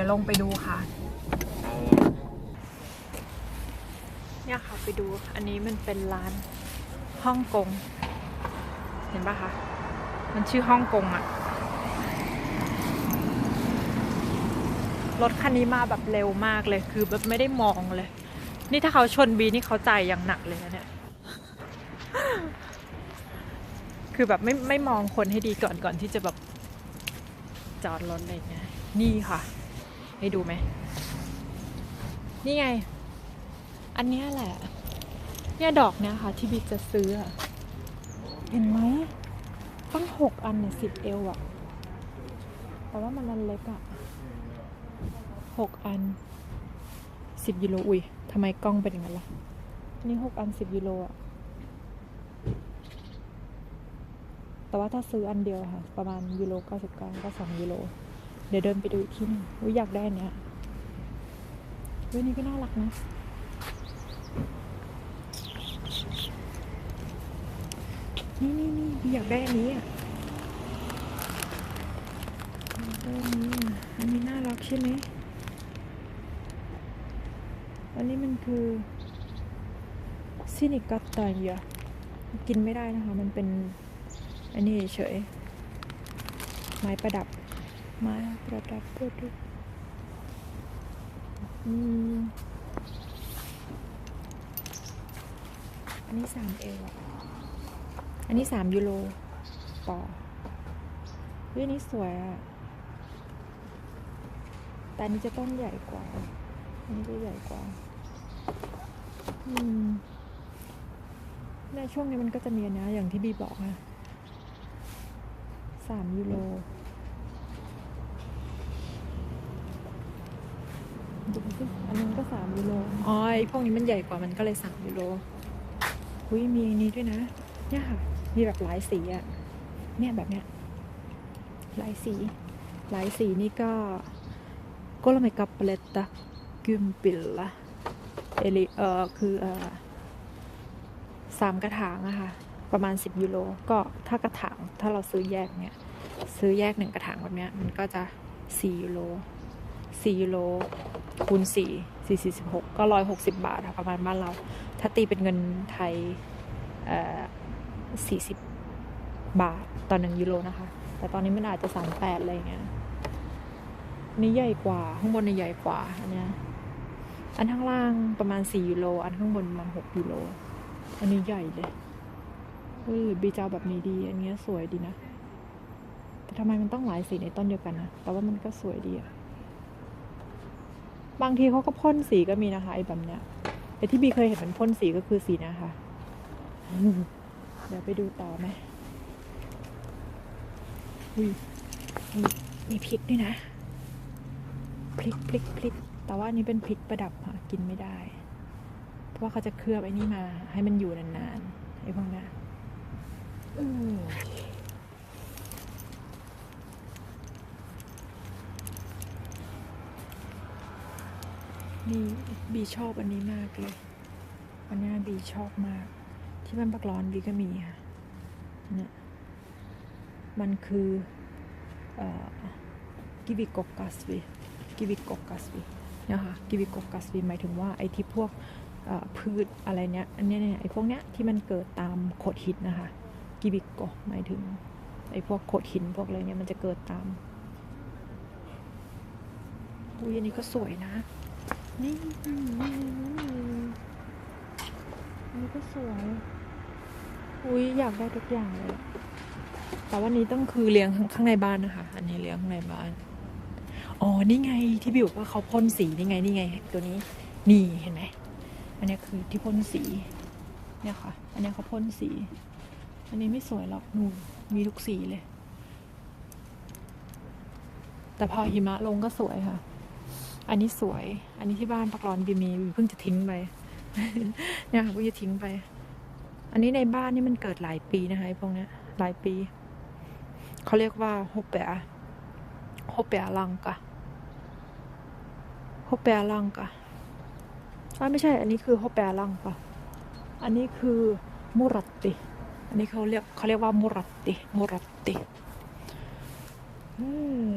ดี๋ยวลงไปดูค่ะเนี่ยค่ะไปดูอันนี้มันเป็นร้านฮ่องกง เห็นปะคะ มันชื่อฮ่องกงอะรถคันนี้มาแบบเร็วมากเลย คือแบบไม่ได้มองเลย นี่ถ้าเขาชนบีนี่เขาใจยอย่างหนักเลยนะเนี่ย คือแบบไม่ไม่มองคนให้ดีก่อนก่อนที่จะแบบจอดรถอะไรเงี้ย นี่ค่ะ ให้ดูไหม นี่ไง อันนี้แหละ เนี่ยดอกเนี้ยค่ะ ที่บิ๊กจะซื้อ เห็นไหม ตั้งหกอันเนี่ยสิบเอลอะแต่ว่ามันอันเล็กอะหกอันสิบยูโรอุ้ยทำไมกล้องเป็นอย่างนั้นล่ะนนี้หกอันสิบยูโรอะแต่ว่าถ้าซื้ออันเดียวค่ะ ประมาณยูโรเก้าสิบเก้าก็สองยูโร เดี๋ยวเดินไปดูอีกที่หนึงอุ้ยอยากได้เนี้ยเว้ยนี่ก็น่ารักนะ นี่นี่นี่อยากได้อันนี้อะอยากได้อันนี้อันนี้น่ารักใช่ไหมอันนี้มันคือซินิกัตตายอะกินไม่ได้นะคะ มันเป็น อันนี้เฉย ไม้ประดับ ไม้ประดับประดับอืมอันนี้สามเอวอะอันนี้สามยูโรต่อเฮ้ยอันนี้สวยอะแต่อันนี้จะต้นใหญ่กว่า อันนี้จะใหญ่กว่า อืมในช่วงนี้มันก็จะมีนะ อย่างที่บีบอกนะสามยูโรดู สิ อันนั้นก็สามยูโร อ๋อไอพวกนี้มันใหญ่กว่ามันก็เลยสามยูโร อุ้ยมีอันนี้ด้วยนะ เนี่ยค่ะ มีแบบหลายสีอะเนี่ยแบบเนี้ย หลายสี หลายสีนี่ก็ก็ละไมกับเปลตตากุมปิลละเอลิเออคือเออสามกระถางอะค่ะ ประมาณ 10 ยูโร ก็ถ้ากระถางถ้าเราซื้อแยกเนี่ย ซื้อแยกหนึ่งกระถางแบบเนี้ย มันก็จะ 4 ยูโร 4ยูโรคูณ4 4 46 ก็ 160 บาทประมาณบ้านเรา ถ้าตีเป็นเงินไทยเอ่อ40 บาทต่อหนึ่งยูโรนะคะ แต่ตอนนี้มันอาจจะสามแปดอะไรเงี้ยนี้ใหญ่กว่าข้างบนเนี่ยใหญ่กว่าอันเนี้ยอันข้างล่างประมาณสี่ยูโรอันข้างบนประมาณหกยูโรอันนี้ใหญ่เลยเฮ้ยบีเจ้าแบบนี้ดี อันเนี้ยสวยดีนะ แต่ทำไมมันต้องหลายสีในต้นเดียวกันนะ แต่ว่ามันก็สวยดีอะ บางทีเขาก็พ่นสีก็มีนะคะไอ้แบบเนี้ยแต่ที่บีเคยเห็นมันพ่นสีก็คือสีนะคะ เดี๋ยวไปดูต่อไหมอุ้ยมีพริกด้วยนะ พริกพริกพริก แต่ว่านี้เป็นพริกประดับค่ะกินไม่ได้ เพราะว่าเขาจะเคลือบไอ้นี่มา ให้มันอยู่นานๆไอ้พวกเนี้ยอืม นี่บีชอบอันนี้มากเลยอันนี้บีชอบมาก ที่บ้านปักร้อนบีก็มีค่ะเนี่ยมันคือกิวิโกกัสวีกิวิโกกัสวีเนี่ยค่ะกิวิโกกัสวีหมายถึงว่าไอ้ที่พวกพืชอะไรเนี้ยอันเนี้ยเนี่ยไอ้พวกเนี้ยที่มันเกิดตามโขดหินนะคะกิวิโกหมายถึงไอ้พวกโขดหินพวกอะไรเนี้ยมันจะเกิดตามอุ้ยอันนี้ก็สวยนะ นี่อันนี้ก็สวย อุ้ยอยากได้ทุกอย่างเลย แต่ว่านี้ต้องคือเลี้ยงข้างในบ้านนะคะ อันนี้เลี้ยงข้างในบ้าน อ๋อ นี่ไงที่บิวว่าเขาพ่นสีนี่ไง นี่ไง ตัวนี้ นี่เห็นไหม อันนี้คือที่พ่นสี เนี่ยค่ะ อันนี้เขาพ่นสี อันนี้ไม่สวยหรอกนูนมีทุกสีเลย แต่พอหิมะลงก็สวยค่ะ อันนี้สวย อันนี้ที่บ้านปักร้อนบีมีเพิ่งจะทิ้งไป เนี่ยค่ะเพิ่งจะทิ้งไป อันนี้ในบ้านนี่มันเกิดหลายปีนะคะพวกเนี้ยหลายปี เขาเรียกว่าโฮเปะโฮเปะลังกะโฮเปะลังกะอ่าไม่ใช่ อันนี้คือโฮเปะลังกะอันนี้คือมูรัตติ อันนี้เขาเรียกเขาเรียกว่ามูรัตติมูรัตติ อืม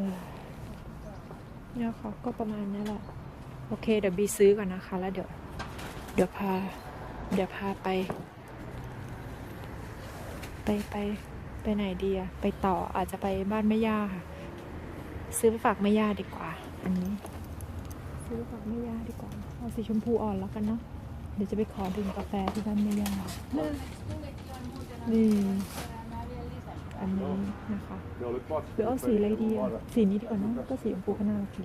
เนี่ยค่ะก็ประมาณเนี้ยแหละ โอเค เดี๋ยวบีซื้อก่อนนะคะ แล้วเดี๋ยว เดี๋ยวพา เดี๋ยวพาไป ไปไปไปไหนดีอะไปต่ออาจจะไปบ้านแม่ย่าค่ะ ซื้อไปฝากแม่ย่าดีกว่า อันนี้ ซื้อไปฝากแม่ย่าดีกว่าเอาสีชมพูอ่อนแล้วกันเนาะเดี๋ยวจะไปขอดื่มกาแฟที่บ้านแม่ย่านี่ อันนี้นะคะหรือเอาสีอะไรดีอะสีนี้ดีกว่าเนอะก็สีชมพูก็น่ารักดี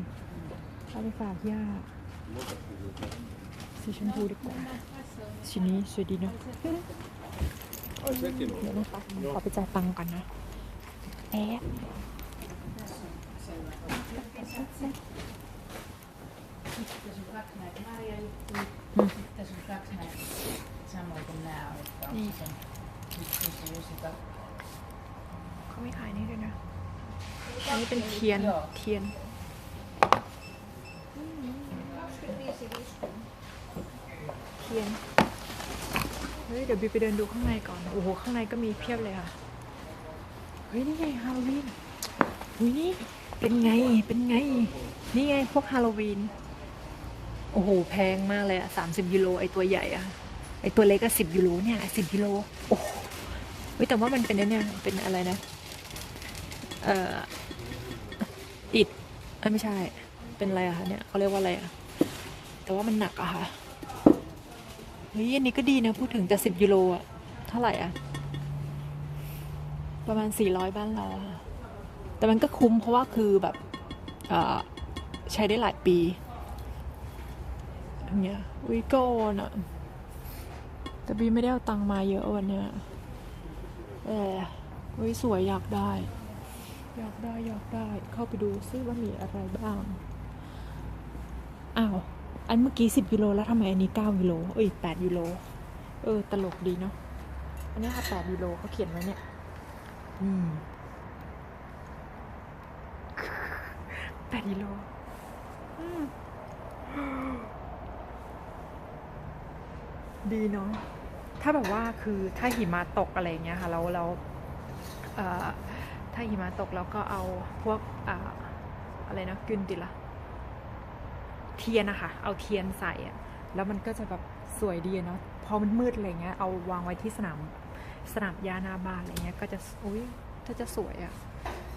เอาไปฝากย่าสีชมพูดีกว่าสีนี้สวยดีเนาะเดี๋ยวนะคะขอไปจ่ายตังค์ก่อนนะแอ๊ะ Tässä เขาไม่ขายนี่ด้วยนะ อันนี้เป็นเทียน เทียน เทียน เฮ้ย เดี๋ยวบีไปเดินดูข้างในก่อน โอ้โห ข้างในก็มีเพียบเลยค่ะ เฮ้ย นี่ไงฮาโลวีนเฮ้ยนี่ เป็นไง เป็นไง นี่ไงพวกฮาโลวีน โอ้โห แพงมากเลยอะสามสิบยูโร ไอตัวใหญ่อะไอตัวเล็กก็สิบยูโรเนี่ยสิบยูโร โอ้โหเฮ้ยแต่ว่ามันเป็นเนี่ยเป็นอะไรนะ เอ่ออิดไม่ใช่ เป็นอะไรอะคะเนี่ยเขาเรียกว่าอะไรอะแต่ว่ามันหนักอะค่ะเฮ้ยอันนี้ก็ดีนะพูดถึงแต่สิบยูโรอะเท่าไหร่อะประมาณสี่ร้อยบ้านเราค่ะแต่มันก็คุ้มเพราะว่าคือแบบอใช้ได้หลายปีอย่างเงี้ยวิโก้น่ะแต่บีไม่ได้เอาตังมาเยอะวันเนี้ยเออวิสวยอยากได้ ได้อยากได้ เข้าไปดูซิว่ามีอะไรบ้าง อ้าว อันเมื่อกี้สิบยูโรแล้วทำไมอันนี้เก้ายูโรเอ้ยแปดยูโรเออ ตลกดีเนาะ อันนี้ค่ะแปดยูโรเขาเขียนไว้เนี่ย อืมแปดยูโรอืมดีเนาะ ถ้าแบบว่าคือถ้าหิมะตกอะไรเงี้ยค่ะ แล้วเราเอ่อ ถ้าหิมะตกแล้วก็เอาพวกออะไรนะกึนติละเทียนนะคะเอาเทียนใส่อะแล้วมันก็จะแบบสวยดีเนาะพอมันมืดอะไรเงี้ยเอาวางไว้ที่สนามสนามหญ้านาบานอะไรเงี้ยก็จะอุ้ยถ้าจะสวยอะ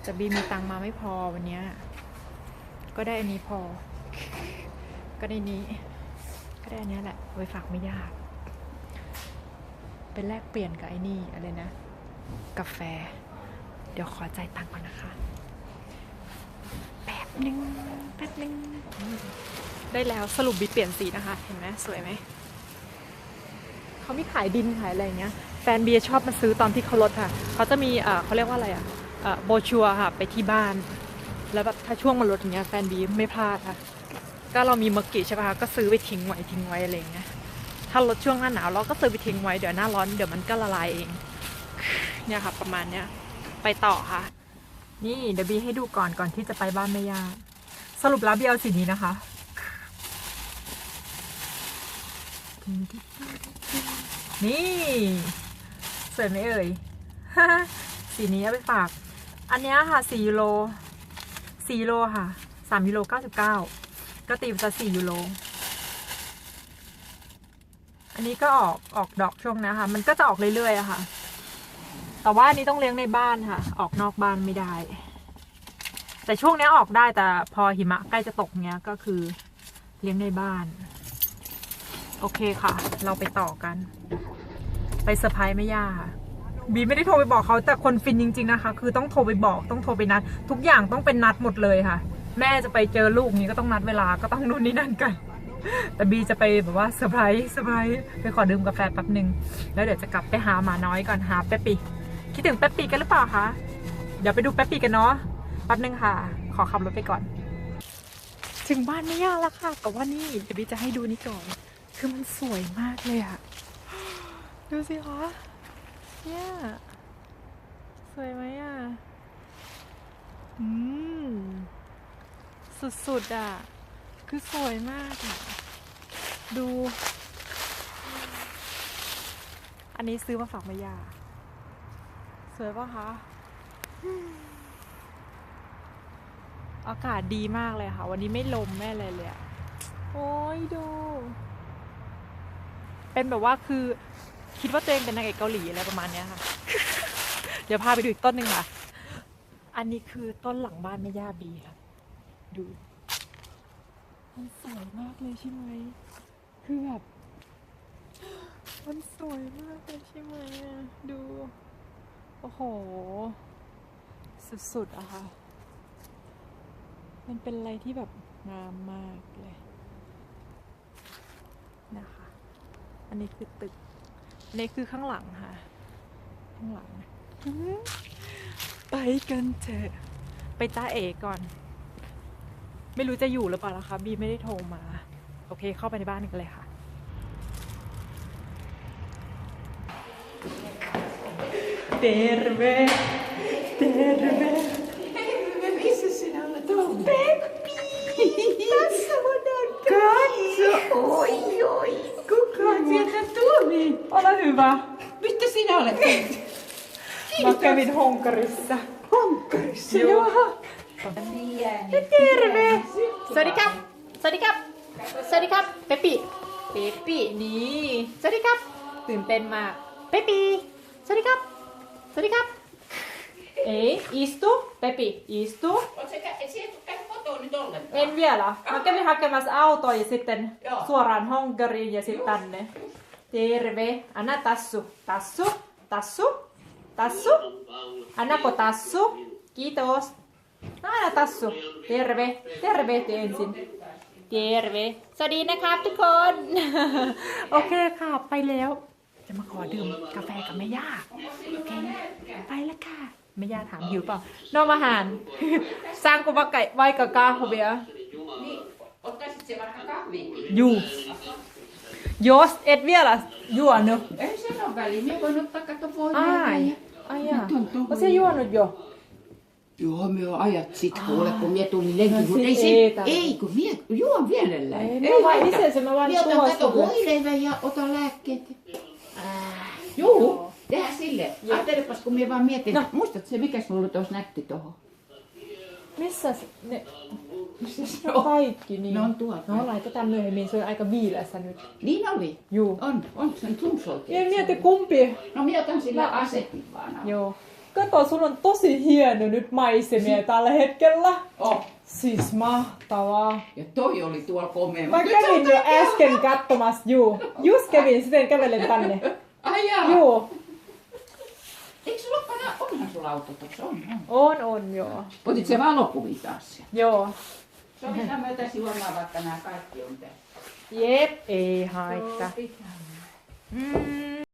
แต่บีมีตังมาไม่พอวันเนี้ยก็ได้อันนี้พอ ก็ได้นี้ ก็ได้อันนี้แหละไว้ฝากไม่ยาก เป็นแลกเปลี่ยนกับไอ้นี่อะไรนะ กาแฟ เดี๋ยวขอจ่ายตังค์ก่อนนะคะ แป๊บหนึ่งแป๊บหนึ่งได้แล้วสรุปบิเปลี่ยนสีนะคะ เห็นไหมสวยไหม เขามีขายดินขายอะไรอย่างเงี้ย แฟนเบียร์ชอบมาซื้อตอนที่เขาลดค่ะ เขาจะมีเขาเรียกว่าอะไรอะโบชัวค่ะ ไปที่บ้าน แล้วแบบถ้าช่วงมันลดอย่างเงี้ยแฟนบีไม่พลาดค่ะ ก็เรามีเมอร์กิใช่ป่ะคะ ก็ซื้อไปทิ้งไว้ทิ้งไว้อะไรเงี้ย ถ้าลดช่วงหน้าหนาวเราก็ซื้อไปทิ้งไว้ เดี๋ยวหน้าร้อนเดี๋ยวมันก็ละลายเอง เนี่ยค่ะประมาณเนี้ย ไปต่อค่ะ นี่เดี๋ยวบีให้ดูก่อนก่อนที่จะไปบ้านแม่ย่าสรุปแล้วบีเอาสีนี้นะคะ นี่สวยไหมเอ่ย สีนี้เอาไปฝาก อันเนี้ยค่ะสี่ยูโรสี่ยูโรค่ะสามยูโรเก้าสิบเก้าก็ตีไปซะสี่ยูโรอันนี้ก็ออกออกดอกช่วงนะคะ มันก็จะออกเรื่อยๆอะค่ะ แต่ว่านี้ต้องเลี้ยงในบ้านค่ะ ออกนอกบ้านไม่ได้ แต่ช่วงนี้ออกได้แต่พอหิมะใกล้จะตกเนี้ยก็คือเลี้ยงในบ้าน โอเคค่ะ เราไปต่อกัน ไปเซอร์ไพรส์แม่ย่าค่ะบีไม่ได้โทรไปบอกเขาแต่คนฟินจริง ๆนะคะ คือต้องโทรไปบอกต้องโทรไปนัด ทุกอย่างต้องเป็นนัดหมดเลยค่ะ แม่จะไปเจอลูกนี้ก็ต้องนัดเวลาก็ต้องนู่นนี่นั่นกัน แต่บีจะไปแบบว่าเซอร์ไพรส์เซอร์ไพรส์ไปขอดื่มกาแฟแป๊บหนึ่งแล้วเดี๋ยวจะกลับไปหาหมาน้อยก่อนหาเป๊ปปี้ คิดถึงเป๊ปปี้กันหรือเปล่าคะ เดี๋ยวไปดูเป๊ปปี้กันเนาะ แป๊บหนึ่งค่ะ ขอขับรถไปก่อน ถึงบ้านไม่ยากแล้วค่ะ แต่ว่านี่เดี๋ยวบีจะให้ดูนี่ก่อน คือมันสวยมากเลยอะดูสิคะ เนี่ย สวยไหมอะอืม สุดๆอะคือสวยมากอะดู อันนี้ซื้อมาฝากม่ย่า วยปะคะ อากาศดีมากเลยค่ะ วันนี้ไม่ลมไม่อะไรเลยอะโอ้ยดู เป็นแบบว่าคือ คิดว่าตัวเองเป็นนางเอกเกาหลีอะไรประมาณเนี้ยค่ะ เดี๋ยวพาไปดูอีกต้นหนึ่งค่ะ อันนี้คือต้นหลังบ้านแม่ย่าบีค่ะ ดู มันสวยมากเลยใช่ไหม คือแบบ มันสวยมากเลยใช่ไหมอะดู โอ้โห สุดๆอะค่ะ มันเป็นอะไรที่แบบงามมากเลยนะคะ อันนี้คือตึก อันนี้คือข้างหลังค่ะ ข้างหลัง ไปกันเถอะ ไปต้าเอก่อน ไม่รู้จะอยู่หรือเปล่านะคะ บีไม่ได้โทรมา โอเคเข้าไปในบ้านกันเลยค่ะ Terve, terve. Missä sinä olet? Tuo Peppi! Tässä voidaan katso. Oi, oi. Kuka sieltä tuli? Ole hyvä. Mitä sinä olet tehnyt? Mä kävin Honkarissa. Honkarissa, Joo. joo. Terve! สวัสดีครับสวัสดีครับสวัสดีครับเปปปี้เปปปี้นี่สวัสดีครับตื่นเต้นมากเปปปี้สวัสดีครับ สวัสดีครับ เอ๊ะ istu, Peppi, istu. Oletko et käynyt kotoa nyt ollenkaan? En vielä. Mä kävin hakemassa autoa ja sitten Joo. suoraan Honkariin ja sitten tänne. Terve. Anna tassu. Tassu. Tassu. Tassu. Annako tassu? Kiitos. No anna tassu. Terve. Terve te ensin. Terve. สวัสดีนะครับทุกคน โอเคค่ะ ไปแล้ว จะมาขอดื่มกาแฟกับแม่ย่า โอเคไปแล้วค่ะแม่ย่าถามหิวเปล่านอกอาหาร สร้างกุบะไก่ไว้กับกาโฮเบีย Niin, ottaisit se vaikka kahviinkin? Juu. Jos et vielä juonut. Ei sen ole väliä. Minä voin ottaa kato voin. Ai. Ai jaa. Nyt on tuohon. Oot sä juonut jo? Joo, me on ajat sit kuule, kun minä tulin lenkin. No mutta sit ei, se, ei tarvi. ei, kun minä juon mielellään. Ei, mä vain itse se, mä vain Minä otan suostun. kato voileivän ja otan lääkkeet. Äh, juu, tehdään sille. Ajattelepas, kun minä vaan mietin. No. No. Muistatko se, mikä sulla tuossa nätti tuohon? Missä ne Missä se no on? kaikki niin? Ne on tuolla. No laitetaan myöhemmin, se on aika viileässä nyt. Niin oli. Juu. On, on sen sun Ja mieti kumpi. No minä otan sillä Mä- asetin vaan. Joo. Kato, sulla on tosi hieno nyt maisemia tällä hetkellä. Oh. Siis mahtavaa. Ja toi oli tuolla komea. Mä se kävin jo äsken katsomassa, juu. Just kävin, sitten kävelen tänne. Ai jaa. Joo. Eikö sulla ole onhan sulla auto tuossa? On, on. On, on, joo. Otit se valokuvia taas sieltä? Joo. Sovitaan myötä juomaan, vaikka nämä kaikki on tässä. Jep, ei haittaa. Mm.